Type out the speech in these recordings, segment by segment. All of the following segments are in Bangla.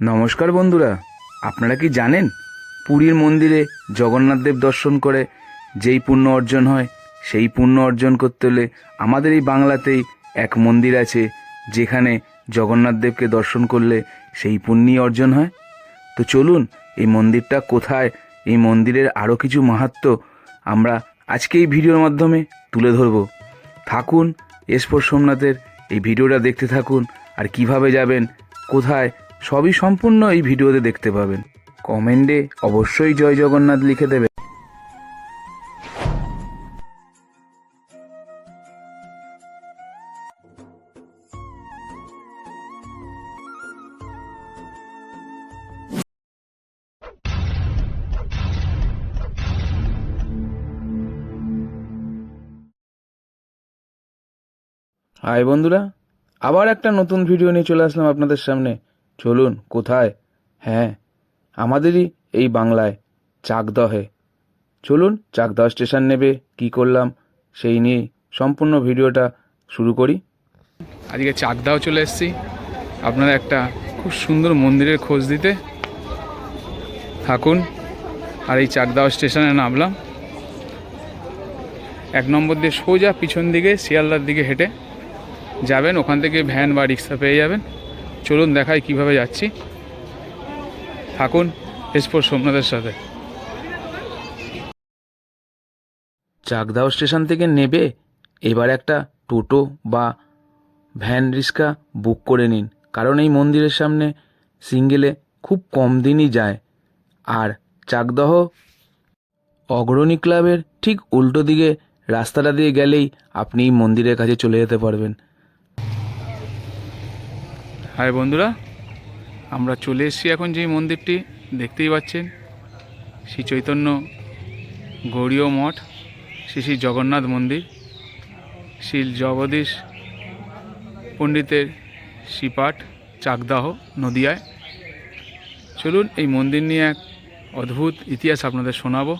নমস্কার বন্ধুরা, আপনারা কি জানেন? পুরীর মন্দিরে জগন্নাথদেব দর্শন করে যেই পুণ্য অর্জন হয়, সেই পুণ্য অর্জন করতে হলে আমাদের এই বাংলাতেই এক মন্দির আছে, যেখানে জগন্নাথদেবকে দর্শন করলে সেই পুণ্যই অর্জন হয়। তো চলুন, এই মন্দিরটা কোথায়, এই মন্দিরের আরও কিছু মাহাত্ম্য আমরা আজকে এই ভিডিওর মাধ্যমে তুলে ধরব। থাকুন এসপর সোমনাথের এই ভিডিওটা দেখতে থাকুন, আর কীভাবে যাবেন, কোথায় সবই সম্পূর্ণ এই ভিডিওতে দেখতে পাবেন। কমেন্টে অবশ্যই জয় জগন্নাথ লিখে দেবেন। হাই বন্ধুরা, আবার একটা নতুন ভিডিও নিয়ে চলে আসলাম আপনাদের সামনে। চলুন, কোথায়? হ্যাঁ আমাদেরই এই বাংলায় চাকদহে। চলুন, চাকদহ স্টেশন নেবে, কি করলাম সেই নিয়ে সম্পূর্ণ ভিডিওটা শুরু করি। আজকে চাকদাও চলে এসেছি। আপনারা একটা খুব সুন্দর মন্দিরের খোঁজ দিতে থাকুন। আর এই চাকদাও স্টেশনে নামলাম। এক নম্বর দিয়ে সোজা পিছন দিকে, শিয়ালদার দিকে হেঁটে যাবেন। ওখান থেকে ভ্যান বা রিক্সা পেয়ে যাবেন। চলুন দেখাই কীভাবে যাচ্ছি। থাকুন এসপর সোমনাথের সাথে। চাকদাও স্টেশন থেকে নেবে, এবার একটা টোটো বা ভ্যান রিক্সা বুক করে নিন, কারণ এই মন্দিরের সামনে সিঙ্গেলে খুব কম দিনই যায়। আর চাকদহ অগ্রণী ক্লাবের ঠিক উল্টো দিকে রাস্তাটা দিয়ে গেলেই আপনি মন্দিরের কাছে চলে যেতে পারবেন। হাই বন্ধুরা, আমরা চলে এসেছি এখন যে মন্দিরটি, দেখতেই পাচ্ছেন, শ্রী চৈতন্য গৌরীয় মঠ, শ্রী শ্রী জগন্নাথ মন্দির, শ্রী জগদীশ পণ্ডিতের শ্রীপাঠ চাকদাহ নদিয়ায়। চলুন এই মন্দির নিয়ে এক অদ্ভুত ইতিহাস আপনাদের শোনাবো,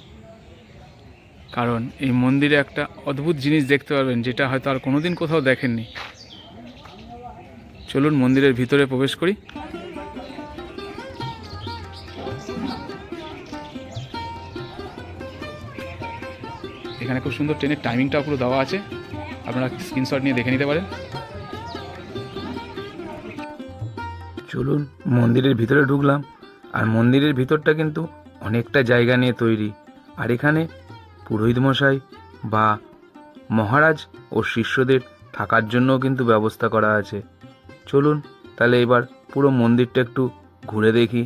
কারণ এই মন্দিরে একটা অদ্ভুত জিনিস দেখতে পারবেন, যেটা হয়তো আর কোনোদিন কোথাও দেখেননি। চলুন মন্দিরের ভিতরে প্রবেশ করি। এখানে খুব সুন্দর ট্রেনের টাইমিংটা পুরো দেওয়া আছে। আপনারা স্ক্রিনশট নিয়ে দেখে নিতে পারেন। চলুন মন্দিরের ভিতরে ঢুকলাম। আর মন্দিরের ভিতরটা কিন্তু অনেকটা জায়গা নিয়ে তৈরি। আর এখানে পুরোহিত মশাই বা মহারাজ ও শিষ্যদের থাকার জন্যও কিন্তু ব্যবস্থা করা আছে। চলুন তাহলে এবার পুরো মন্দিরটা একটু ঘুরে দেখি।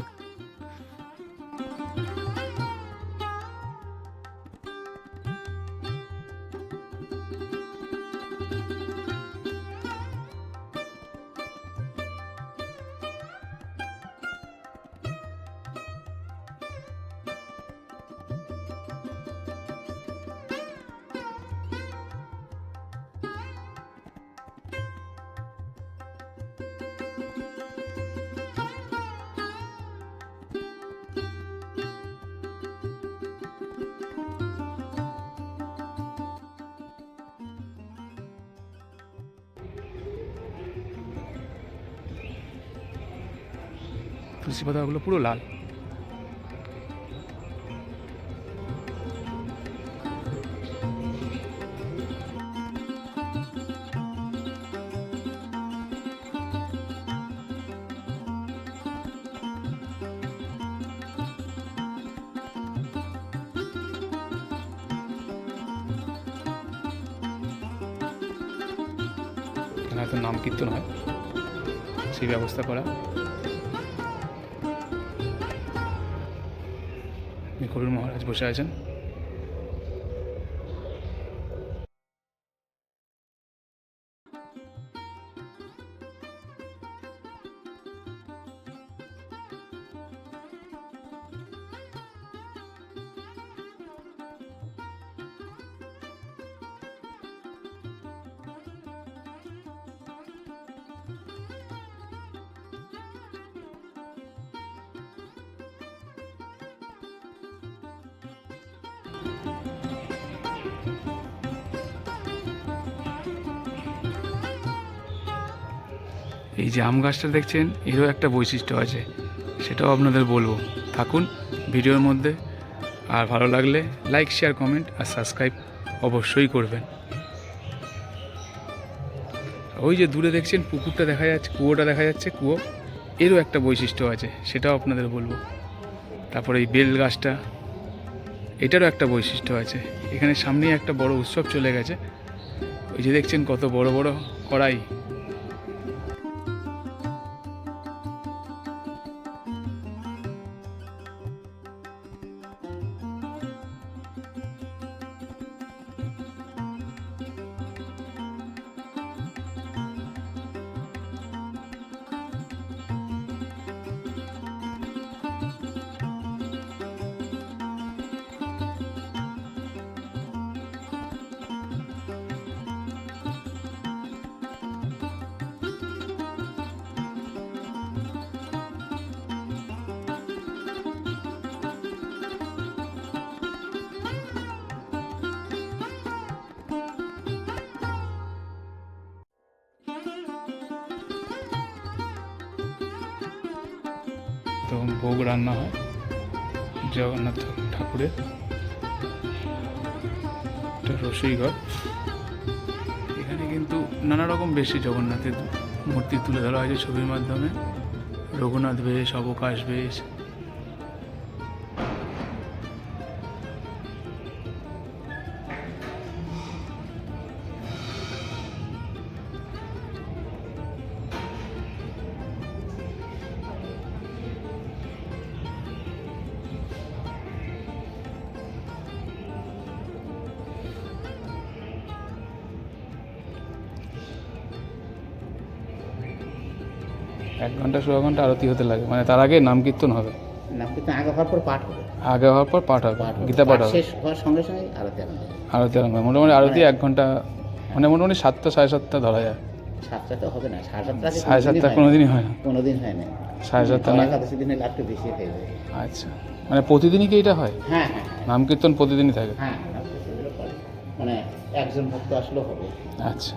তুলসী পাতাগুলো পুরো লাল। নাম কীর্তন হয়। সেই ব্যবস্থা করা। গরুর মহারাজ বসে আছেন। এই যে আম গাছটা দেখছেন, এরও একটা বৈশিষ্ট্য আছে, সেটাও আপনাদের বলব। থাকুন ভিডিওর মধ্যে, আর ভালো লাগলে লাইক, শেয়ার, কমেন্ট, আর সাবস্ক্রাইব অবশ্যই করবেন। ওই যে দূরে দেখছেন, পুকুরটা দেখা যাচ্ছে, কুয়োটা দেখা যাচ্ছে, কুয়ো, এরও একটা বৈশিষ্ট্য আছে, সেটাও আপনাদের বলব। তারপরে এই বেল গাছটা, এটারও একটা বৈশিষ্ট্য আছে। এখানে সামনেই একটা বড় উৎসব চলে গেছে। ওই যে দেখছেন, কত বড় বড় কড়াই তো ভোগ রান্না হয়। জগন্নাথ ঠাকুরের। একটা রসইঘর এখানে কিন্তু নানা রকম বেশি জগন্নাথের মূর্তি তুলে ধরা হয়েছে ছবির মাধ্যমে। রঘুনাথ বেশ, অবকাশ বেশ এক ঘণ্টা সোয়া ঘণ্টা আরতি হতে লাগে। মানে তার আগে নাম কীর্তন হবে। নাম আগে হওয়ার পর পাঠ হবে। আগে হওয়ার পর পাঠ হবে গীতা পাঠ হবে। শেষ হওয়ার সঙ্গে সঙ্গে আরতি আরম্ভ আরতি আরম্ভ মোটামুটি আরতি এক ঘণ্টা মানে মোটামুটি সাতটা সাড়ে সাতটা ধরা যায়। সাতটা তো হবে না সাড়ে সাতটা সাড়ে সাতটা কোনোদিনই হয় না। কোনোদিন হয় না। সাড়ে সাতটা না দিনে একটু বেশি হয়ে যায়। আচ্ছা। মানে প্রতিদিনই কি এটা হয়? হ্যাঁ হ্যাঁ নাম কীর্তন প্রতিদিনই থাকে? হ্যাঁ হ্যাঁ। মানে একজন ভক্ত আসলেও হবে। আচ্ছা।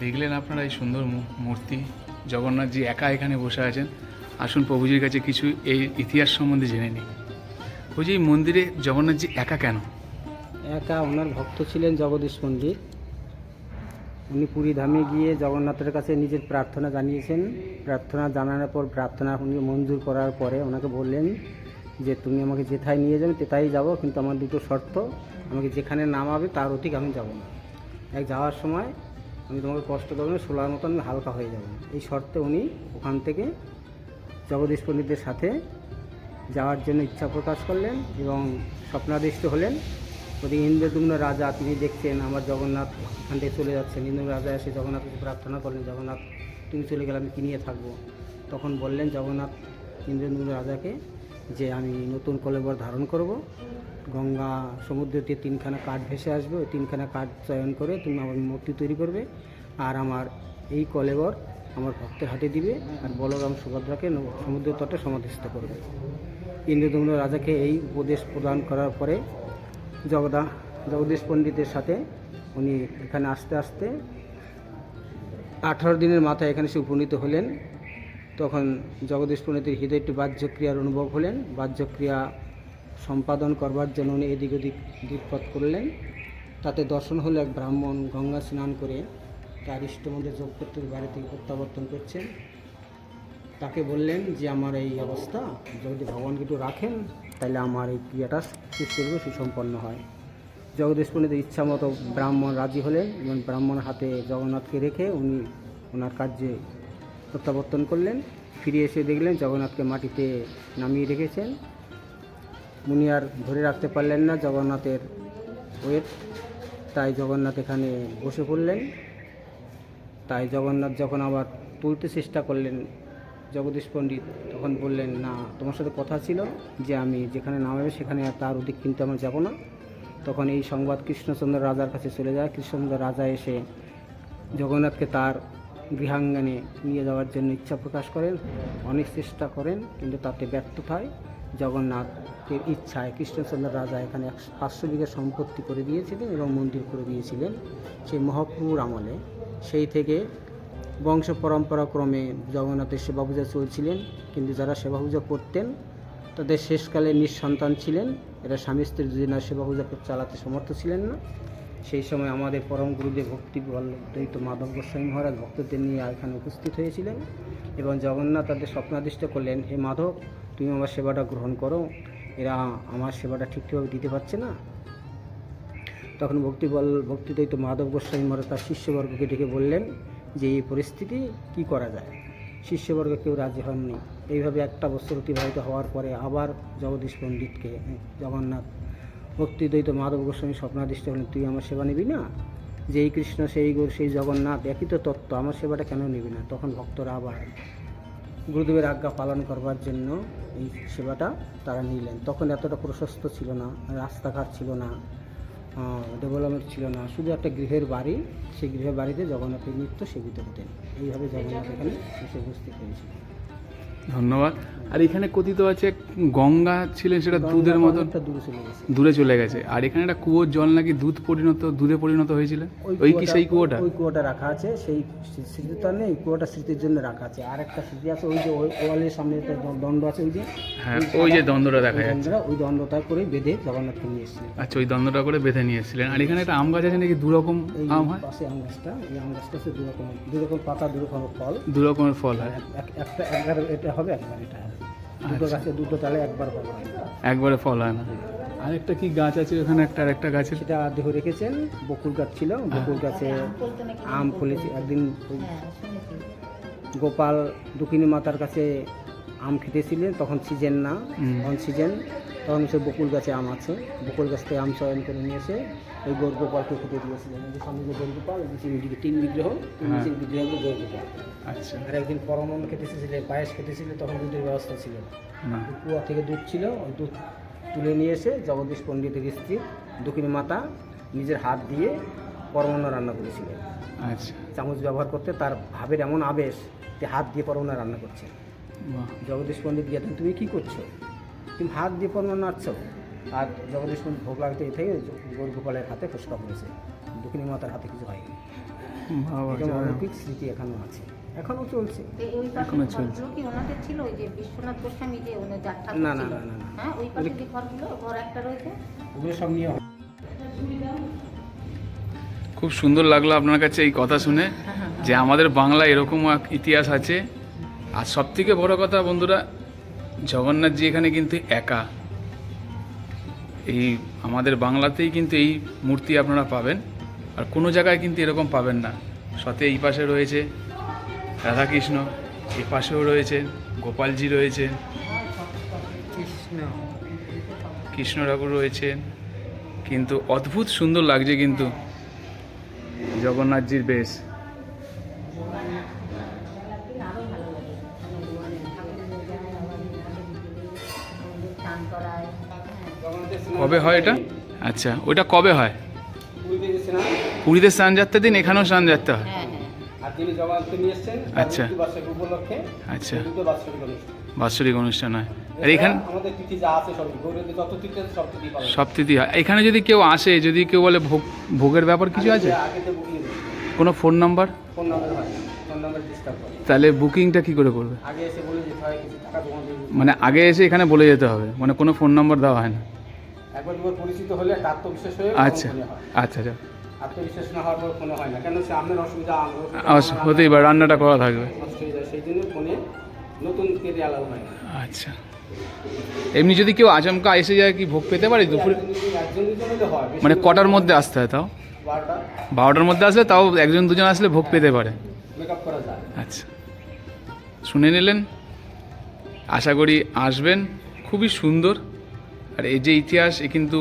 দেখলেন আপনারা এই সুন্দর মূর্তি? জগন্নাথজি একা এখানে বসে আছেন। আসুন প্রভুজির কাছে কিছু এই ইতিহাস সম্বন্ধে জেনে নিই। বলছি এই মন্দিরে জগন্নাথজি একা কেন? একা ওনার ভক্ত ছিলেন জগদীশ পণ্ডিত উনি পুরী ধামে গিয়ে জগন্নাথের কাছে নিজের প্রার্থনা জানিয়েছেন। প্রার্থনা জানানোর পর প্রার্থনা উনি মঞ্জুর করার পরে ওনাকে বললেন যে, তুমি আমাকে যেথায় নিয়ে যাবে তেথায় যাব, কিন্তু আমার দুটো শর্ত। আমাকে যেখানে নামাবে তার অধিক আমি যাব না। এক যাওয়ার সময় আমি তোমাকে কষ্ট দেবো না সোলার মতো আমি হালকা হয়ে যাব। এই শর্তে উনি ওখান থেকে জগদীশ পণ্ডিতের সাথে যাওয়ার জন্য ইচ্ছা প্রকাশ করলেন এবং স্বপ্নাদিষ্ট হলেন। ওদিকে ইন্দ্রদুম্ন রাজা, তিনি দেখছেন আমার জগন্নাথ এখান থেকে চলে যাচ্ছেন। ইন্দ্র রাজা এসে জগন্নাথকে প্রার্থনা করলেন, জগন্নাথ, তুমি চলে গেলে আমি কি নিয়ে থাকব? তখন বললেন, জগন্নাথ ইন্দ্রদুম্ন রাজাকে যে আমি নতুন কলেবর ধারণ করব। গঙ্গা সমুদ্রতে তিনখানা কাঠ ভেসে আসবে, ওই তিনখানা কাঠ চয়ন করে তুমি আমার মূর্তি তৈরি করবে আর আমার এই কলেবর আমার ভক্তের হাতে দিবে আর বলরাম সুভদ্রাকে সমুদ্র তটে সমাধিস্থ করবে। ইন্দ্রদম্ন রাজাকে এই উপদেশ প্রদান করার পরে জগদা, জগদীশ পণ্ডিতের সাথে উনি এখানে আসতে আসতে আঠারো দিনের মাথায় এখানে সে উপনীত হলেন। তখন জগদীশ পণ্ডিতের হৃদয় একটি বাহ্যক্রিয়ার অনুভব হলেন। বাহ্যক্রিয়া সম্পাদন করবার জন্য উনি এদিক ওদিক দিকপথ করলেন। তাতে দর্শন হলো এক ব্রাহ্মণ গঙ্গা স্নান করে তার ইষ্টমধ্যে যোগ করতে বাড়ি থেকে প্রত্যাবর্তন করছেন। তাকে বললেন যে, আমার এই অবস্থা। যদি ভগবানকে একটু রাখেন, তাহলে আমার এই ক্রিয়াটা সুস্থরূপে সুসম্পন্ন হয়। জগদীশ পণ্ডিতের ইচ্ছা মতো ব্রাহ্মণ রাজি হলেন এবং ব্রাহ্মণ হাতে জগন্নাথকে রেখে উনি ওনার কার্যে প্রত্যাবর্তন করলেন, ফিরে এসে দেখলেন জগন্নাথকে মাটিতে নামিয়ে রেখেছেন। উনি আর ধরে রাখতে পারলেন না জগন্নাথের ওয়েট। তাই জগন্নাথ এখানে বসে পড়লেন। তাই জগন্নাথ যখন আবার তুলতে চেষ্টা করলেন, জগদীশ পণ্ডিত তখন বললেন, না, তোমার সাথে কথা ছিল যে আমি যেখানে নামাবে সেখানে তার অধিক কিন্তু আমরা যাব না। তখন এই সংবাদ কৃষ্ণচন্দ্র রাজার কাছে চলে যায়। কৃষ্ণচন্দ্র রাজা এসে জগন্নাথকে তার গৃহাঙ্গনে নিয়ে যাওয়ার জন্য ইচ্ছা প্রকাশ করেন, অনেক চেষ্টা করেন, কিন্তু তাতে ব্যর্থ হয়। জগন্নাথের ইচ্ছায় কৃষ্ণচন্দ্র রাজা এখানে একশো পাঁচশো বিঘা সম্পত্তি করে দিয়েছিলেন এবং মন্দির করে দিয়েছিলেন সেই মহাপ্রভুর আমলে। সেই থেকে বংশ পরম্পরা ক্রমে জগন্নাথের সেবা পূজা চলছিলেন, কিন্তু যারা সেবা পূজা করতেন, তাদের শেষকালে নিঃসন্তান ছিলেন। এরা স্বামী স্ত্রী দুজনের সেবা পূজা চালাতে সমর্থ ছিলেন না। সেই সময় আমাদের পরম গুরুদেব ভক্তি দ্বৈত মাধব গোস্বামী মহারাজ ভক্তদের নিয়ে এখানে উপস্থিত হয়েছিলেন এবং জগন্নাথ তাদের স্বপ্নাদিষ্ট করলেন, হে মাধব, তুমি আমার সেবাটা গ্রহণ করো। এরা আমার সেবাটা ঠিকঠাকভাবে দিতে পারছে না। তখন ভক্তি বল ভক্তিদ্বৈত মাধব গোস্বামী মহারাজ তার শিষ্যবর্গকে ডেকে বললেন যে, এই পরিস্থিতি কি করা যায়? শিষ্যবর্গ কেউ রাজি হননি। এইভাবে একটা বছর অতিবাহিত হওয়ার পরে আবার জগদীশ পণ্ডিতকে, জগন্নাথ ভক্তিদ্বৈত মাধব গোস্বামী স্বপ্নাদিষ্ট হলেন, তুই আমার সেবা নিবি না? যেই কৃষ্ণ, সেই গৌর সেই জগন্নাথ, একই তো তত্ত্ব, আমার সেবাটা কেন নিবি না? তখন ভক্তরা আবার গুরুদেবের আজ্ঞা পালন করবার জন্য এই সেবাটা তারা নিলেন। তখন এতটা প্রশস্ত ছিল না, রাস্তাঘাট ছিল না ডেভেলপমেন্ট ছিল না। শুধু একটা গৃহের বাড়ি, সেই গৃহের বাড়িতে জগন্নাথের নিত্য সেবিত হতেন। এইভাবে জগন্নাথ এখানে এসে উপস্থিত হয়েছিল ধন্যবাদ। আর এখানে কথিত আছে গঙ্গা ছিলেন সেটা দুধের মতো। দূরে চলে গেছে। দূরে চলে গেছে। আর এখানে একটা কুয়োর জল নাকি দুধ পরিণত দুধে পরিণত হয়েছিল? ওই কি সেই কুয়োটা? ওই কুয়োটা রাখা আছে সেই স্মৃতি তো নেই কুয়োটা স্মৃতির জন্য রাখা আছে। আর একটা স্মৃতি আছে ওই যে ওই ওয়ালের সামনে একটা দণ্ড আছে ওই যে। হ্যাঁ ওই যে দণ্ডটা দেখা যাচ্ছে। ওই দণ্ডটা করে বেঁধে জগন্নাথকে নিয়ে এসেছিলেন। আচ্ছা ওই দণ্ডটা করে বেঁধে নিয়ে এসেছিলেন। আর এখানে একটা আম গাছ আছে নাকি? দু রকম আম হয়? পাশে আম গাছটা এই আম গাছটা দু রকম দু রকম পাতা দু রকম ফল। দু রকমের ফল হয় এক- একটা একবার এটা হবে একবার এটা হবে। দুটো আচ্ছা। গাছে দুটো তালে একবার ফল হয়। একবারে ফল হয় না। আরেকটা কি গাছ আছে ওখানে? একটা আরেকটা গাছের? সেটা দেহ রেখেছেন বকুল গাছ ছিল বকুল গাছে আম ফলেছে একদিন গোপাল দক্ষিণী মাতার কাছে আম খেতেছিলেন তখন সিজন না। তখন সিজন তখন সে বকুল গাছে আম আছে। বকুল গাছ থেকে আম চয়ন করে নিয়ে এসে ওই গৌর গোপালকে দিয়েছিলেন। এই যে সামনে যে গৌর গোপাল এই যে তিন তিন বিগ্রহ তিন হ্যাঁ। তিন বিগ্রহ হলো গৌর আচ্ছা। আর একদিন পরমন খেতে এসেছিলেন পায়েস খেতে তখন দুধের ব্যবস্থা ছিল না। কুয়া থেকে দুধ ছিল ওই দুধ তুলে নিয়ে এসে জগদীশ পণ্ডিতের স্ত্রী দক্ষিণী মাতা নিজের হাত দিয়ে পরমান্ন রান্না করেছিলেন। আচ্ছা। চামচ ব্যবহার করতে তার ভাবের এমন আবেশ যে হাত দিয়ে পরমান্ন রান্না করছে। জগদীশ পণ্ডিত গিয়েছেন তুমি কি করছ? তুমি হাত দিয়ে পরমান্ন নাড়ছো? আর জগদীশ পণ্ডিত ভোগ লাগতে থেকে গৌর গোপালের হাতে ফুসকা পড়েছে দক্ষিণী মাতার হাতে কিছু হয়নি। অলৌকিক স্মৃতি এখনও আছে। এখনও চলছে। এখনও চলছে। কি ওনাদের ছিল ওই যে বিশ্বনাথ গোস্বামী যে ওনার ঠাকুর না, না, না, না। হ্যাঁ ওই পাশে যে ঘরগুলো ঘর একটা রয়েছে? ওগুলো সব নিয়ে খুব সুন্দর লাগল আপনার কাছে এই কথা শুনে যে আমাদের বাংলা এরকম এক ইতিহাস আছে। আর সব থেকে বড় কথা বন্ধুরা জগন্নাথজি এখানে কিন্তু একা। এই আমাদের বাংলাতেই কিন্তু এই মূর্তি আপনারা পাবেন। আর কোনো জায়গায় কিন্তু এরকম পাবেন না। সাথে এই পাশে রয়েছে রাধাকৃষ্ণ এই পাশেও রয়েছে গোপালজি রয়েছেন কৃষ্ণ কৃষ্ণ ঠাকুর রয়েছেন কিন্তু অদ্ভুত সুন্দর লাগছে কিন্তু। জগন্নাথজির বেশ। কবে হয় এটা? আচ্ছা ওইটা কবে হয়? পুরীতে স্নান যাত্রার দিন এখানেও স্নান যাত্রা হয়? হ্যাঁ হ্যাঁ। আচ্ছা। আচ্ছা। বাৎসরিক অনুষ্ঠান। হয়। আর এখানে সব তিথি হয়। এখানে যদি কেউ আসে যদি কেউ বলে ভোগ ভোগের ব্যাপার কিছু আছে? কোনো phone number phone number phone number disturb করে। তাহলে বুকিংটা কি করে করবে? আগে এসে বলে যেতে হয় কিছু টাকা জমা দিয়ে দিতে মানে আগে এসে এখানে বলে যেতে হবে। মানে কোনো ফোন নাম্বার দেওয়া হয় না। একবার দুবার পরিচিত হলে একটা আত্মবিশ্বাস হয়ে আচ্ছা আচ্ছা আচ্ছা। আত্মবিশ্বাস না হওয়ার পর ফোনে হয় না কেন সে আপনার অসুবিধা হতেই পারে রান্নাটা করা থাকবে। সেই জন্য ফোনে নতুন কেটে হয় না। আচ্ছা। এমনি যদি কেউ আচমকা এসে যায় কি ভোগ পেতে পারে দুপুরে? মানে কটার মধ্যে আসতে হয় তাও? বারোটার মধ্যে আসলে তাও একজন দুজন আসলে ভোগ পেতে পারে। আচ্ছা। শুনে নিলেন আশা করি আসবেন। খুবই সুন্দর। আর এই যে ইতিহাস, এ কিন্তু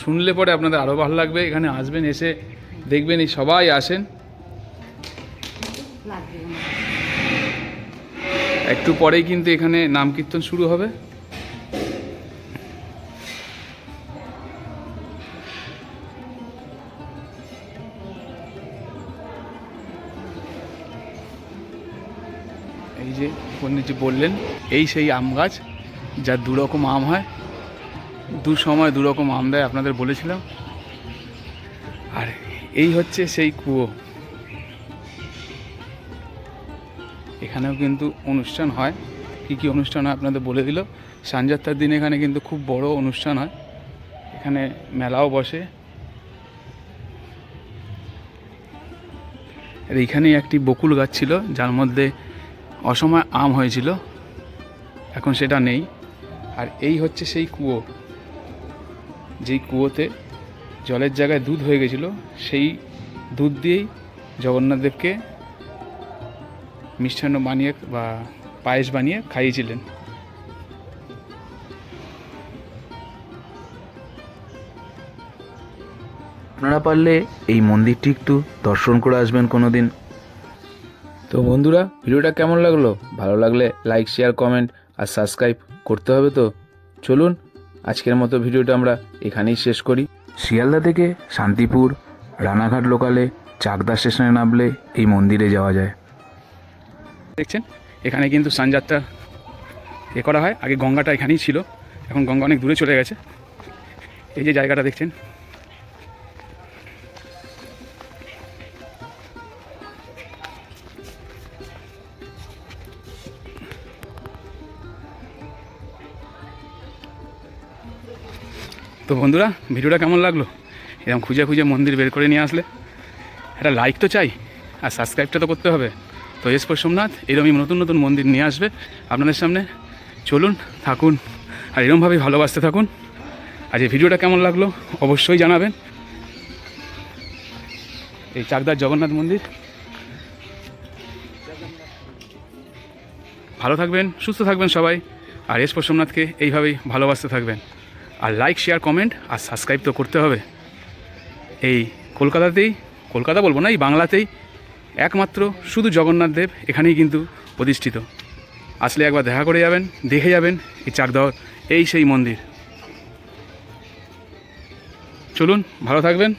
শুনলে পরে আপনাদের আরও ভালো লাগবে। এখানে আসবেন, এসে দেখবেন এই সবাই আসেন। একটু পরেই কিন্তু এখানে নাম কীর্তন শুরু হবে। এই যে পণ্ডিতজি বললেন, এই সেই আম গাছ যার দু রকম আম হয়। দু সময় দু রকম আম দেয়, আপনাদের বলেছিলাম। আর এই হচ্ছে সেই কুয়ো। এখানেও কিন্তু অনুষ্ঠান হয়। কী কী অনুষ্ঠান হয় আপনাদের বলে দিল। সানযাত্রার দিন এখানে কিন্তু খুব বড় অনুষ্ঠান হয়। এখানে মেলাও বসে। আর এইখানেই একটি বকুল গাছ ছিল, যার মধ্যে অসময় আম হয়েছিল। এখন সেটা নেই। আর এই হচ্ছে সেই কুয়ো। যেই কুয়োতে জলের জায়গায় দুধ হয়ে গেছিল সেই দুধ দিয়েই জগন্নাথ দেবকে মিষ্টান্ন বানিয়ে বা পায়েস বানিয়ে খাইয়েছিলেন। আপনারা পারলে এই মন্দিরটি একটু দর্শন করে আসবেন কোনো দিন তো বন্ধুরা ভিডিওটা কেমন লাগল? ভালো লাগলে লাইক শেয়ার কমেন্ট আর সাবস্ক্রাইব করতে হবে তো। চলুন আজকের মতো ভিডিওটা আমরা এখানেই শেষ করি। শিয়ালদা থেকে শান্তিপুর রানাঘাট লোকালে চাকদা স্টেশনে নামলে এই মন্দিরে যাওয়া যায়। দেখছেন? এখানে কিন্তু সানযাত্রা এ করা হয়। আগে গঙ্গাটা এখানেই ছিল। এখন গঙ্গা অনেক দূরে চলে গেছে। এই যে জায়গাটা দেখছেন? তো বন্ধুরা, ভিডিওটা কেমন লাগল? এরকম খুঁজে খুঁজে মন্দির বের করে নিয়ে আসলে। একটা লাইক তো চাই, আর সাবস্ক্রাইবটা তো করতে হবে। তো এসপর সোমনাথ এরকমই নতুন নতুন মন্দির নিয়ে আসবে আপনাদের সামনে। চলুন, থাকুন, আর এরকমভাবেই ভালোবাসতে থাকুন। আর এই ভিডিওটা কেমন লাগল, অবশ্যই জানাবেন। এই চাকদার জগন্নাথ মন্দির। ভালো থাকবেন, সুস্থ থাকবেন সবাই, আর এসপর সোমনাথকে এইভাবেই ভালোবাসতে থাকবেন। আর লাইক শেয়ার কমেন্ট আর সাবস্ক্রাইব তো করতে হবে। এই কলকাতাতেই, কলকাতা বলব না, এই বাংলাতেই একমাত্র শুধু জগন্নাথ দেব এখানেই কিন্তু প্রতিষ্ঠিত। আসলে একবার দেখা করে যাবেন, দেখে যাবেন এই চাকদাওয়ার এই সেই মন্দির। চলুন, ভালো থাকবেন,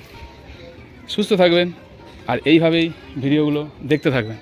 সুস্থ থাকবেন আর এইভাবেই ভিডিওগুলো দেখতে থাকবেন।